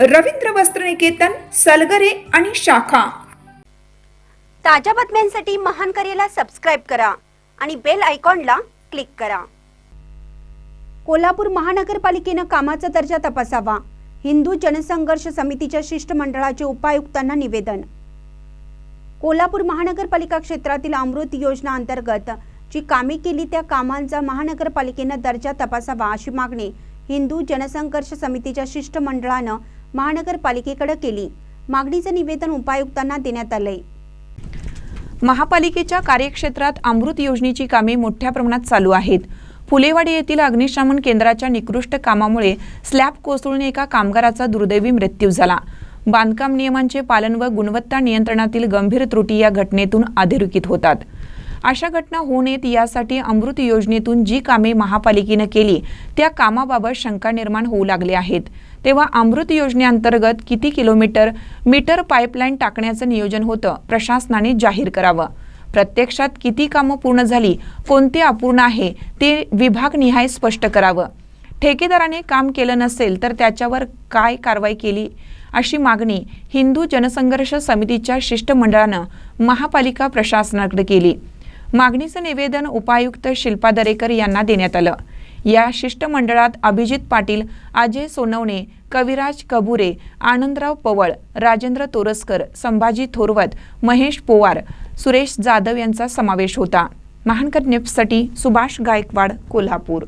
रवींद्र वस्त्रनिकेतन सलगरे आणि शाखा. ताज्या बातम्यांसाठी महान करेला सबस्क्राईब करा आणि बेल आयकॉनला क्लिक करा. कोल्हापूर महानगरपालिकेनं कामाचा दर्जा तपासावा. हिंदू जनसंघर्ष समितीच्या शिष्टमंडळाचे उपायुक्तांना निवेदन. कोल्हापूर महानगरपालिका क्षेत्रातील अमृत योजना अंतर्गत जी कामे केली त्या कामांचा महानगरपालिकेनं दर्जा तपासावा अशी मागणी हिंदू जनसंघर्ष समितीच्या शिष्टमंडळानं महानगरपालिकेकडे केली. मागणीचं निवेदन उपायुक्तांना देण्यात आलंय. महापालिकेच्या कार्यक्षेत्रात अमृत योजनेची कामे मोठ्या प्रमाणात चालू आहेत. फुलेवाडी येथील अग्निशमन केंद्राच्या निकृष्ट कामामुळे स्लॅब कोसळून एका कामगाराचा दुर्दैवी मृत्यू झाला. बांधकाम नियमांचे पालन व गुणवत्ता नियंत्रणातील गंभीर त्रुटी या घटनेतून अधोरेखित होतात. अशा घटना होऊ नयेत यासाठी अमृत योजनेतून जी कामे महापालिकेनं केली त्या कामाबाबत शंका निर्माण होऊ लागले आहेत. तेव्हा अमृत योजनेअंतर्गत किती किलोमीटर मीटर पाईपलाईन टाकण्याचं नियोजन होतं प्रशासनाने जाहीर करावं. प्रत्यक्षात किती कामं पूर्ण झाली कोणते अपूर्ण आहे ते विभागनिहाय स्पष्ट करावं. ठेकेदाराने काम केलं नसेल तर त्याच्यावर काय कारवाई केली? अशी मागणी हिंदू जनसंघर्ष समितीच्या शिष्टमंडळानं महापालिका प्रशासनाकडे केली. मागणीचं निवेदन उपायुक्त शिल्पा दरेकर यांना देण्यात आलं. या शिष्टमंडळात अभिजित पाटील अजय सोनवणे कविराज कबुरे आनंदराव पवळ राजेंद्र तोरसकर संभाजी थोरवत महेश पोवार सुरेश जाधव यांचा समावेश होता. महानकर न्यूजसाठी सुभाष गायकवाड कोल्हापूर.